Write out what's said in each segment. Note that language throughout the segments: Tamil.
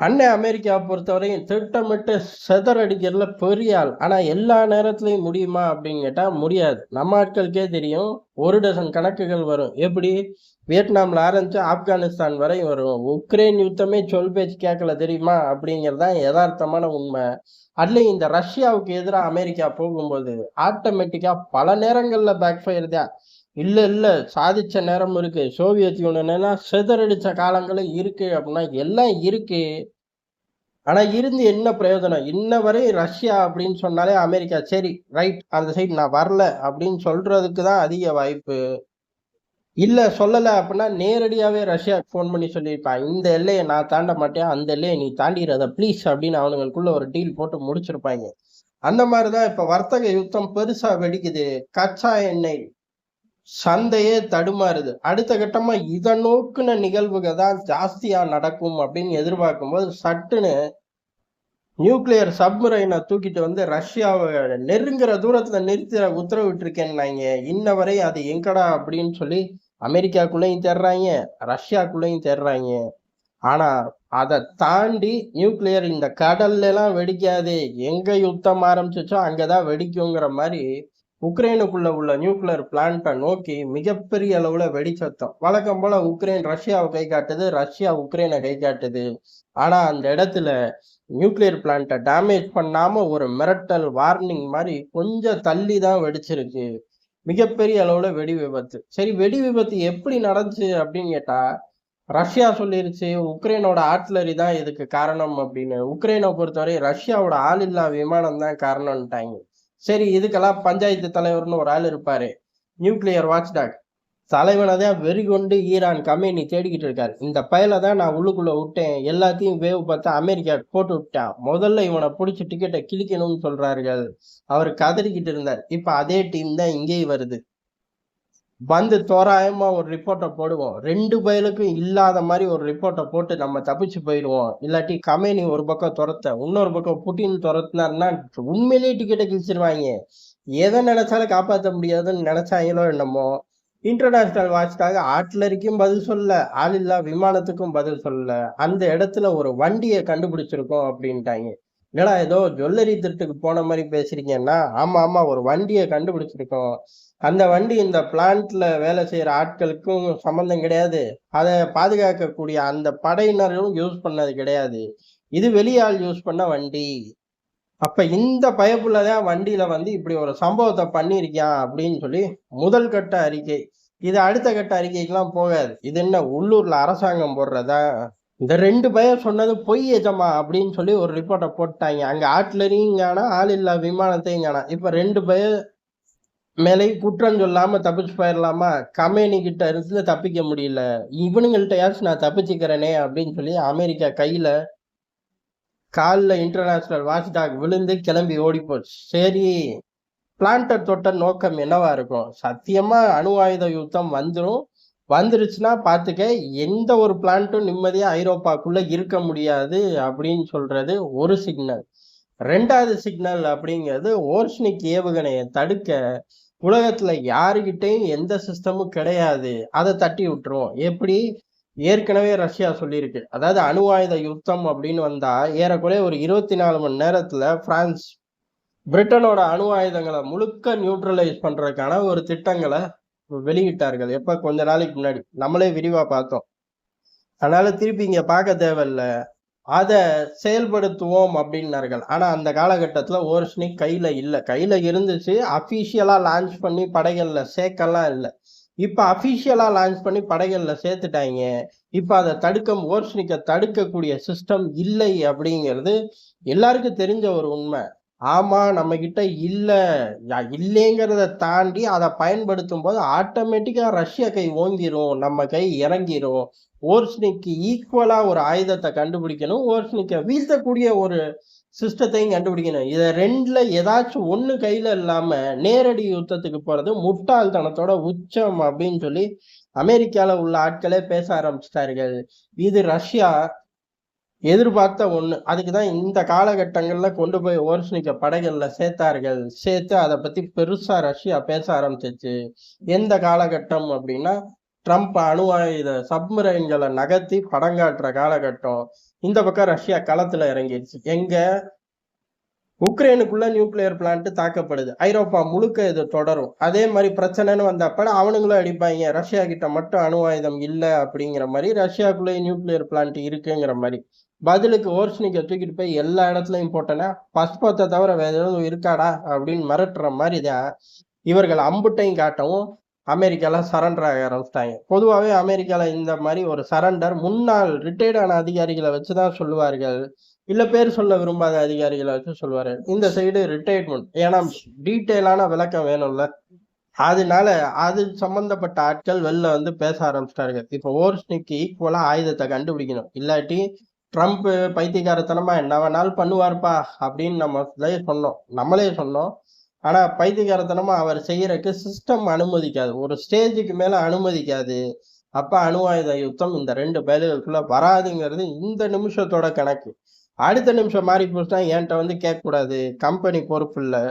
அண்ணன் அமெரிக்கா பொறுத்தவரையும் திட்டமிட்டு செதறடிக்கிறதுல பெரிய ஆள். ஆனால் எல்லா நேரத்துலையும் முடியுமா அப்படின்னு கேட்டால் முடியாது. நம்ம ஆட்களுக்கே தெரியும். ஒரு டசன் கணக்குகள் வரும். எப்படி? வியட்நாமில் ஆரம்பித்து ஆப்கானிஸ்தான் வரை வரும். உக்ரைன் யுத்தமே சொல் பேச்சு கேட்கல தெரியுமா? அப்படிங்கிறது தான் யதார்த்தமான உண்மை. அதுலேயும் இந்த ரஷ்யாவுக்கு எதிராக அமெரிக்கா போகும்போது ஆட்டோமேட்டிக்காக பல நேரங்களில் பேக் ஃபயர் தான். இல்லை இல்லை. சாதிச்ச நேரம் இருக்கு. சோவியத் யூனியன்னா எல்லாம் சிதறடிச்ச காலங்களும் இருக்கு அப்படின்னா எல்லாம் இருக்கு. ஆனா இருந்து என்ன பிரயோஜனம்? இன்ன வரை ரஷ்யா அப்படின்னு சொன்னாலே அமெரிக்கா சரி ரைட் அந்த சைடு நான் வரல அப்படின்னு சொல்றதுக்கு தான் அதிக வாய்ப்பு. இல்ல சொல்லல அப்படின்னா நேரடியாவே ரஷ்யாவுக்கு ஃபோன் பண்ணி சொல்லியிருப்பான் இந்த எல்லையை நான் தாண்ட மாட்டேன். அந்த எல்லையை நீ தாண்டிடுறத ப்ளீஸ் அப்படின்னு அவனுங்களுக்குள்ள ஒரு டீல் போட்டு முடிச்சிருப்பாங்க. அந்த மாதிரிதான் இப்ப வர்த்தக யுத்தம் பெருசா வெடிக்குது. கச்சா எண்ணெய் சந்தையே தடுமாறுது. அடுத்த கட்டமா இதை நோக்குன நிகழ்வுகள் தான் ஜாஸ்தியா நடக்கும் அப்படின்னு எதிர்பார்க்கும்போது சட்டுன்னு நியூக்ளியர் சப்மரைனை தூக்கிட்டு வந்து ரஷ்யாவை நெருங்குற தூரத்துல நிறுத்த உத்தரவிட்டிருக்கேன்னாங்க இன்ன வரை அது எங்கடா அப்படின்னு சொல்லி அமெரிக்காக்குள்ளேயும் தேடுறாங்க ரஷ்யாக்குள்ளேயும் தேடுறாங்க ஆனா அதை தாண்டி நியூக்ளியர் இந்த கடல்ல எல்லாம் வெடிக்காது எங்க யுத்தம் ஆரம்பிச்சிச்சோ அங்கதான் வெடிக்குங்கிற மாதிரி உக்ரைனுக்குள்ள உள்ள நியூக்ளியர் பிளான்ட்டை நோக்கி மிகப்பெரிய அளவுல வெடிச்சத்தம். வழக்கம் போல உக்ரைன் ரஷ்யாவை கை காட்டுது ரஷ்யா உக்ரைனை கை காட்டுது ஆனா அந்த இடத்துல நியூக்ளியர் பிளான்ட்டை டேமேஜ் பண்ணாம ஒரு மிரட்டல் வார்னிங் மாதிரி கொஞ்சம் தள்ளி தான் வெடிச்சிருக்கு. மிகப்பெரிய அளவுல வெடி விபத்து. சரி வெடி விபத்து எப்படி நடந்துச்சு அப்படின்னு கேட்டா ரஷ்யா சொல்லிருச்சு உக்ரைனோட ஆர்ட்லரி தான் இதுக்கு காரணம் அப்படின்னு. உக்ரைனை பொறுத்தவரை ரஷ்யாவோட ஆளில்லா விமானம் தான் காரணம்ட்டாங்க சரி இதுக்கெல்லாம் பஞ்சாயத்து தலைவர்னு ஒரு ஆள் இருப்பாரு. Nuclear watchdog. தலைவனை தான் வெறி கொண்டு ஈரான் கம்பெனி தேடிக்கிட்டு இருக்காரு. இந்த பயலை தான் நான் உள்ளுக்குள்ள விட்டேன். எல்லாத்தையும் வேவ் பார்த்து அமெரிக்கா போட்டு விட்டான் முதல்ல இவனை பிடிச்சி டிக்கெட்டை கிழிக்கணும்னு சொல்கிறார்கள் அவர் கதறிக்கிட்டு இருந்தார். இப்போ அதே டீம் தான் இங்கேயும் வருது. வந்து தோராயமா ஒரு ரிப்போர்ட்டை போடுவோம். ரெண்டு பயலுக்கும் இல்லாத மாதிரி ஒரு ரிப்போர்ட்டை போட்டு நம்ம தப்பிச்சு போயிடுவோம். இல்லாட்டி கமேனி ஒரு பக்கம் துரத்த இன்னொரு பக்கம் புட்டின் துரத்தினார்னா உண்மையிலேயே டிக்கெட்டை கிழிச்சிருவாங்க. எதை நினைச்சாலும் காப்பாற்ற முடியாதுன்னு நினைச்சாங்களோ என்னமோ. இன்டர்நேஷனல் வாட்ச்டாக ஆட்லரிக்கும் பதில் சொல்ல ஆளில்லா விமானத்துக்கும் பதில் சொல்ல அந்த இடத்துல ஒரு வண்டியை கண்டுபிடிச்சிருக்கோம் அப்படின்ட்டாங்க. என்னடா ஏதோ ஜுவல்லரி திருட்டுக்கு போன மாதிரி பேசுறீங்கன்னா ஆமா ஆமா ஒரு வண்டியை கண்டுபிடிச்சிருக்கோம். அந்த வண்டி இந்த பிளான்ட்ல வேலை செய்யற ஆட்களுக்கும் சம்மந்தம் கிடையாது. அதை பாதுகாக்கக்கூடிய அந்த படையினரும் யூஸ் பண்ணது கிடையாது. இது வெளியால் யூஸ் பண்ண வண்டி. அப்ப இந்த பயப்புள்ளதான் வண்டியில வந்து இப்படி ஒரு சம்பவத்தை பண்ணியிருக்கான் அப்படின்னு சொல்லி முதல் கட்ட அறிக்கை. இது அடுத்த கட்ட அறிக்கைக்கெல்லாம் போகாது. இது என்ன உள்ளூர்ல அரசாங்கம் போடுறதா? இந்த ரெண்டு பயம் சொன்னது பொய் எஜமா அப்படின்னு சொல்லி ஒரு ரிப்போர்ட்டை போட்டாங்க. அங்கே ஆட்லரியும் காணா ஆள் இல்லா விமானத்தையும் காணா இப்போ ரெண்டு பய மேலேயும் குற்றம் சொல்லாம தப்பிச்சு போயிடலாமா கமேனி கிட்ட இருந்து தப்பிக்க முடியல. இவனுங்கள்ட்டயாச்சும் நான் தப்பிச்சுக்கிறேனே அப்படின்னு சொல்லி அமெரிக்கா கையில காலில் இன்டர்நேஷனல் வாஷ்டாக் விழுந்து கிளம்பி ஓடி போச்சு. சரி பிளான்டர் தொட்ட நோக்கம் என்னவா இருக்கும்? சத்தியமா அணு ஆயுத யுத்தம் வந்துடும் வந்துருச்சுன்னா பார்த்துக்க எந்த ஒரு பிளான்ட்டும் நிம்மதியாக ஐரோப்பாக்குள்ளே இருக்க முடியாது அப்படின்னு சொல்கிறது ஒரு சிக்னல் ரெண்டாவது சிக்னல் அப்படிங்கிறது ஓர்ஷ்னிக் ஏவுகணையை தடுக்க உலகத்தில் யாருக்கிட்டையும் எந்த சிஸ்டமும் கிடையாது. அதை தட்டி விட்டுருவோம். எப்படி? ஏற்கனவே ரஷ்யா சொல்லியிருக்கு. அதாவது அணு ஆயுத யுத்தம் அப்படின்னு வந்தால் ஏறக்குறைய ஒரு இருபத்தி நாலு மணி நேரத்தில் பிரான்ஸ் பிரிட்டனோட அணு ஆயுதங்களை முழுக்க நியூட்ரலைஸ் பண்ணுறதுக்கான ஒரு திட்டங்களை வெளியிட்டார்கள். எப்ப? கொஞ்ச நாளைக்கு முன்னாடி. நம்மளே விரிவா பார்த்தோம். அதனால திருப்பி இங்க பார்க்க தேவையில்ல. அதை செயல்படுத்துவோம் அப்படின்னார்கள். ஆனா அந்த காலகட்டத்துல ஓர்ஸ்னிக் கையில இல்லை. கையில இருந்துச்சு. அபிஷியலா லான்ச் பண்ணி படைகள்ல சேர்க்கலாம் இல்லை. இப்ப அபிஷியலா லான்ச் பண்ணி படைகள்ல சேர்த்துட்டாங்க. இப்ப அதை தடுக்க ஓர்ஸ்னிக்கை தடுக்கக்கூடிய சிஸ்டம் இல்லை அப்படிங்கிறது எல்லாருக்கும் தெரிஞ்ச ஒரு உண்மை. ஆமா நம்ம கிட்ட இல்ல இல்லைங்கிறத தாண்டி அதை பயன்படுத்தும் போது ஆட்டோமேட்டிக்கா ரஷ்ய கை ஓங்கிரும் நம்ம கை இறங்கிரும். ஓர்ஸ்னிக்கு ஈக்குவலா ஒரு ஆயுதத்தை கண்டுபிடிக்கணும் ஓர்ஸ்னிக்கை வீழ்த்தக்கூடிய ஒரு சிஸ்டத்தையும் கண்டுபிடிக்கணும். இதை ரெண்டுல ஏதாச்சும் ஒன்று கையில இல்லாம நேரடி யுத்தத்துக்கு போறது முட்டாள்தனத்தோட உச்சம் அப்படின்னு சொல்லி அமெரிக்கால உள்ள ஆட்களே பேச ஆரம்பிச்சிட்டார்கள். இது ரஷ்யா எதிர்பார்த்த ஒண்ணு. அதுக்குதான் இந்த காலகட்டங்கள்ல கொண்டு போய் ஓர்ஸ்னிக்க படைகள்ல சேர்த்தார்கள். சேர்த்து அதை பத்தி பெருசா ரஷ்யா பேச ஆரம்பிச்சிச்சு. எந்த காலகட்டம் அப்படின்னா ட்ரம்ப் அணு ஆயுத சப்மரைன்களை நகர்த்தி படம் காட்டுற காலகட்டம். இந்த பக்கம் ரஷ்யா களத்துல இறங்கிடுச்சு எங்க? உக்ரைனுக்குள்ள நியூக்ளியர் பிளான்ட் தாக்கப்படுது. ஐரோப்பா முழுக்க இது தொடரும். அதே மாதிரி பிரச்சனைன்னு வந்தப்ப அவனுங்களும் அடிப்பாங்க. ரஷ்யா கிட்ட மட்டும் அணு ஆயுதம் இல்லை அப்படிங்கிற மாதிரி ரஷ்யாக்குள்ளேயே நியூக்ளியர் பிளான்ட் இருக்குங்கிற மாதிரி. பதிலுக்கு ஓர்ஸ்னிக்கை தூக்கிட்டு போய் எல்லா இடத்துலையும் போட்டேன்னா பஸ்பத்தை தவிர வேற எதுவும் இருக்காடா அப்படின்னு மிரட்டுற மாதிரி தான் இவர்கள் அம்புட்டையும் காட்டவும் அமெரிக்கால சரண்டர் ஆக ஆரம்பிச்சிட்டாங்க. பொதுவாகவே அமெரிக்கால இந்த மாதிரி ஒரு சரண்டர் முன்னாள் ரிட்டையர்டான அதிகாரிகளை வச்சு தான் சொல்லுவார்கள். இல்லை பேர் சொல்ல விரும்பாத அதிகாரிகளை வச்சு சொல்லுவார்கள். இந்த சைடு ரிட்டையர்மெண்ட் ஏன்னா டீட்டெயிலான விளக்கம் வேணும்ல. அதனால அது சம்பந்தப்பட்ட ஆட்கள் வெளில வந்து பேச ஆரம்பிச்சிட்டார்கள். இப்போ ஓர்ஸ்னிக்கு ஈக்குவலாக ஆயுதத்தை கண்டுபிடிக்கணும். இல்லாட்டி ட்ரம்ப் பைத்தியகாரத்தனமா என்ன வேணாலும் பண்ணுவார்ப்பா அப்படின்னு நம்ம சொன்னோம். நம்மளே சொன்னோம். ஆனா பைத்தியகாரத்தனமா அவர் செய்யறதுக்கு சிஸ்டம் அனுமதிக்காது. ஒரு ஸ்டேஜுக்கு மேல அனுமதிக்காது. அப்ப அணுவாயுத யுத்தம் இந்த ரெண்டு பயல்களுக்குள்ள வராதுங்கிறது இந்த நிமிஷத்தோட கணக்கு. அடுத்த நிமிஷம் மாறி போச்சுன்னா என்கிட்ட வந்து கேட்கக்கூடாது. கம்பெனி பொறுப்பு இல்லை.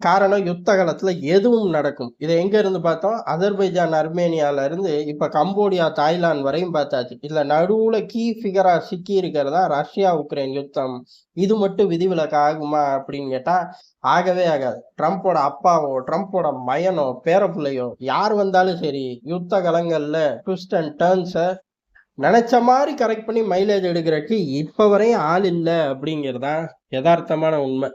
காரணம் யுத்த காலத்தில் எதுவும் நடக்கும். இதை எங்கேருந்து பார்த்தோம்? அதர்பைஜான் அர்மேனியாவிலேருந்து இப்போ கம்போடியா தாய்லாந்து வரையும் பார்த்தாச்சு. இல்லை நடுவில் கீ ஃபிகராக சிக்கி இருக்கிறதா? ரஷ்யா உக்ரைன் யுத்தம். இது மட்டும் விதிவிலக்கு ஆகுமா அப்படின்னு கேட்டால் ஆகவே ஆகாது. ட்ரம்ப்போட அப்பாவோ ட்ரம்ப்போட மயனோ பேரப்பிள்ளையோ யார் வந்தாலும் சரி யுத்த கலங்களில் ட்விஸ்ட் அண்ட் டேர்ன்ஸை நினைச்ச மாதிரி கரெக்ட் பண்ணி மைலேஜ் எடுக்கிறதுக்கு இப்போ வரையும் ஆள் இல்லை அப்படிங்கிறதான் யதார்த்தமான உண்மை.